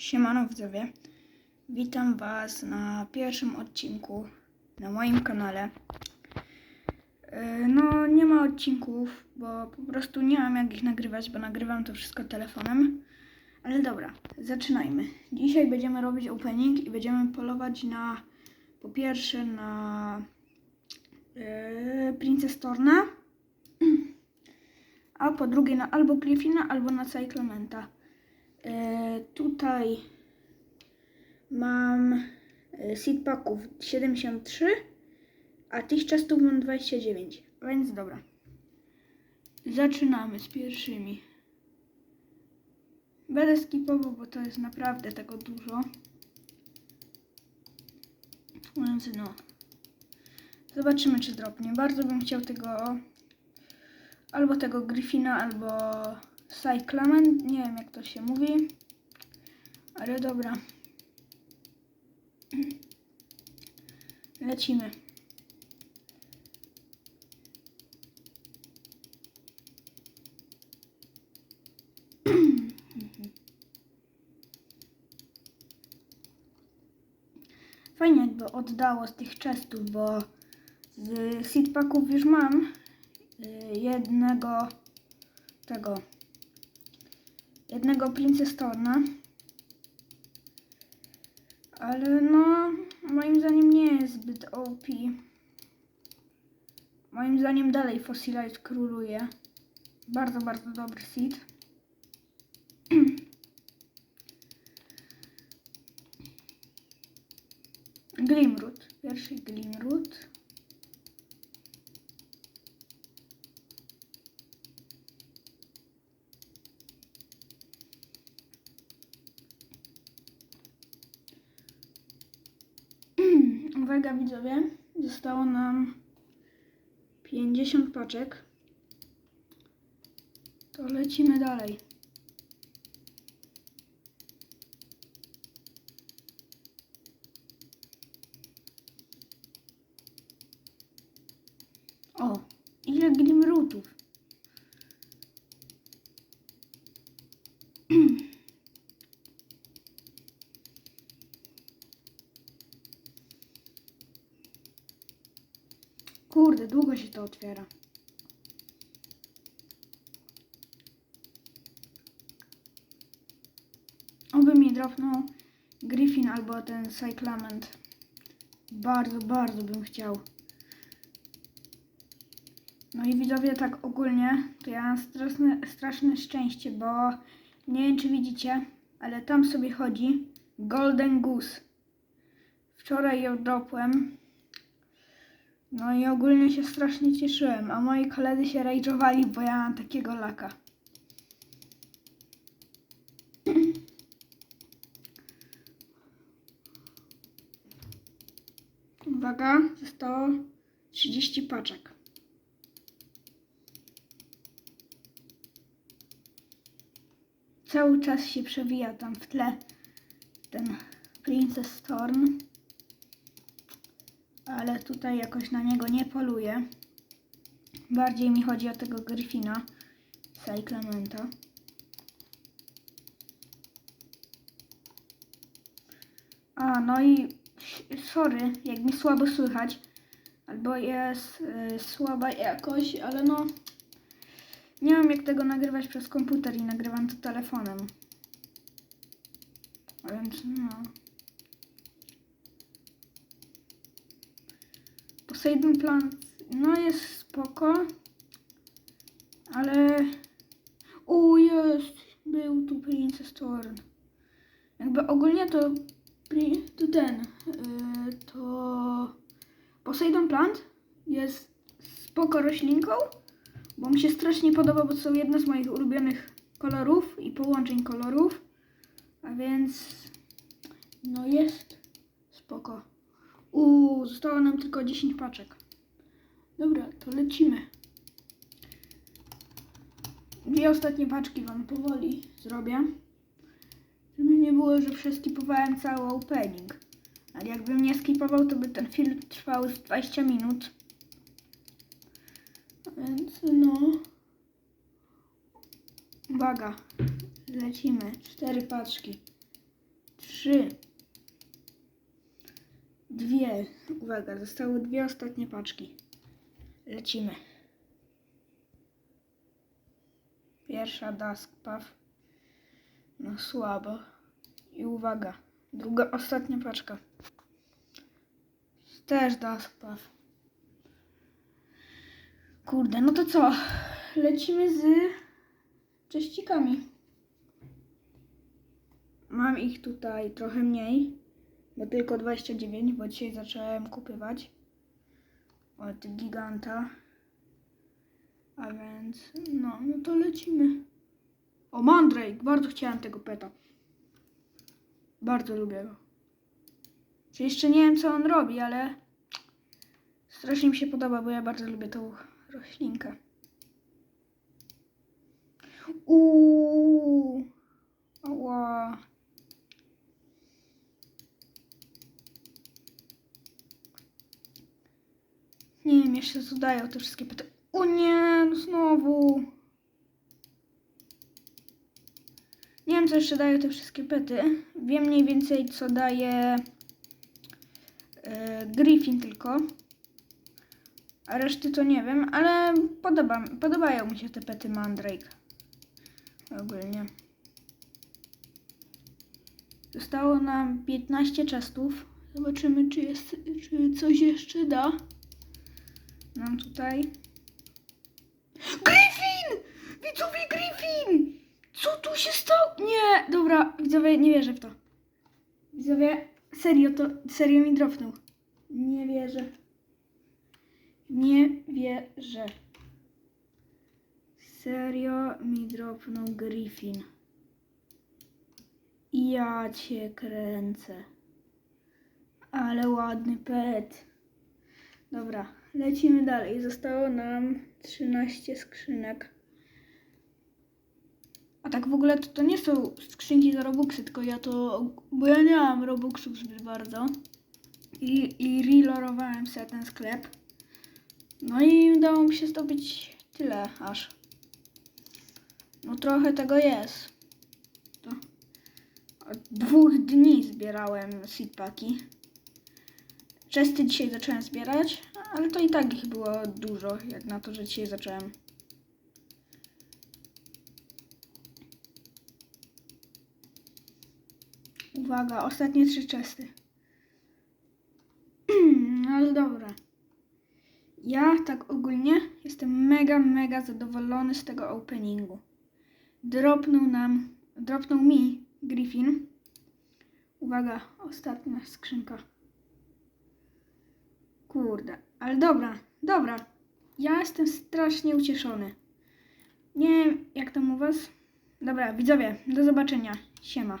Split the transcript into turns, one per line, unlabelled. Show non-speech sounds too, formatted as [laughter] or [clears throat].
Siemano widzowie. Witam Was na pierwszym odcinku na moim kanale. Yy, No, nie ma odcinków, bo po prostu nie mam jak ich nagrywać, bo nagrywam to wszystko telefonem. Ale dobra, zaczynajmy. Dzisiaj będziemy robić opening i będziemy polować na po pierwsze na yy, Princess Torna, [clears throat] a po drugie na albo Griffina, albo na Cyclamenta. E, tutaj mam e, seed packów 73, a tych chestów mam 29, więc dobra. Zaczynamy z pierwszymi. Będę skipował, bo to jest naprawdę tego dużo. Więc no. Zobaczymy, czy dropnie. Bardzo bym chciał tego albo tego Griffina, albo Cyclamen. Nie wiem, jak to się mówi. Ale dobra. Lecimy. Fajnie jakby oddało z tych chestów, bo z seed packów już mam y, jednego tego jednego Princess Torna. Ale no, moim zdaniem nie jest zbyt OP. Moim zdaniem dalej Fossilite króluje. Bardzo, bardzo dobry seed. [clears throat] Glimroot. Pierwszy Glimroot. Uwaga widzowie, zostało nam 50 paczek. To lecimy dalej. O, ile glimrutów. Kurde, długo się to otwiera. Oby mi dropnął Griffin albo ten Cyclament. Bardzo, bardzo bym chciał. No i widzowie, tak ogólnie, to ja mam straszne, straszne szczęście, bo nie wiem czy widzicie, ale tam sobie chodzi Golden Goose. Wczoraj ją dropłem. No i ogólnie się strasznie cieszyłem, a moi koledzy się rajdżowali, bo ja mam takiego laka. Uwaga, zostało 30 paczek. Cały czas się przewija tam w tle ten Princess Storm ale tutaj jakoś na niego nie poluję. Bardziej mi chodzi o tego Gryfina Cyclamenta. A, no i sorry, jak mi słabo słychać, albo jest y, słaba jakoś, ale no nie mam jak tego nagrywać przez komputer i nagrywam to telefonem. Więc no. Poseidon Plant, no jest spoko, ale... O, jest! Był tu Princess Thorn. Jakby ogólnie to, to ten, yy, to Poseidon Plant jest spoko roślinką, bo mi się strasznie podoba, bo to są jedne z moich ulubionych kolorów i połączeń kolorów, a więc no jest spoko. Uuu, zostało nam tylko 10 paczek. Dobra, to lecimy. Dwie ostatnie paczki wam powoli zrobię. Żeby nie było, że przeskipowałem cały opening. Ale jakbym nie skipował, to by ten film trwał z 20 minut. Więc no. Uwaga. Lecimy. Cztery paczki. trzy, dwie. Uwaga, zostały dwie ostatnie paczki. Lecimy. Pierwsza Dusk Puff. No słabo. I uwaga, druga, ostatnia paczka. Też Dusk Puff. Kurde, no to co? Lecimy z cześcikami. Mam ich tutaj trochę mniej, bo tylko 29, bo dzisiaj zacząłem kupywać od giganta. A więc, no, no to lecimy. O, Mandrake! Bardzo chciałem tego peta. Bardzo lubię go. Jeszcze nie wiem, co on robi, ale strasznie mi się podoba, bo ja bardzo lubię tą roślinkę. Uuu. Ała. Nie wiem, jeszcze tu dają te wszystkie pyta. O nie, no znowu. Nie wiem, co jeszcze dają te wszystkie pety. Wiem mniej więcej, co daje e, Griffin tylko. A reszty to nie wiem, ale podoba, podobają mi się te pety Mandrake. Ogólnie. Zostało nam 15 czastów. Zobaczymy, czy, jest, czy coś jeszcze da. Nam tutaj. Griffin! Widzowie, Griffin! Co tu się stało? Nie! Dobra, widzowie, nie wierzę w to. Widzowie, serio, to serio mi dropnął. Nie wierzę. Nie wierzę. Serio mi dropnął Griffin. Ja cię kręcę. Ale ładny pet. Dobra, lecimy dalej. Zostało nam 13 skrzynek. A tak w ogóle to, to nie są skrzynki za Robuxy, tylko ja to, bo ja nie mam Robuxów zbyt bardzo. I, i relorowałem sobie ten sklep. No i udało mi się zdobyć tyle aż. No trochę tego jest. To od dwóch dni zbierałem seedpacki. Czesty dzisiaj zacząłem zbierać, ale to i tak ich było dużo, jak na to, że dzisiaj zacząłem. Uwaga, ostatnie trzy czesty. [clears throat] ale dobra. Ja tak ogólnie jestem mega, mega zadowolony z tego openingu. Dropnął nam, dropnął mi Griffin. Uwaga, ostatnia skrzynka. Kurde, ale dobra, dobra. Ja jestem strasznie ucieszony. Nie wiem, jak tam u was. Dobra, widzowie, do zobaczenia. Siema.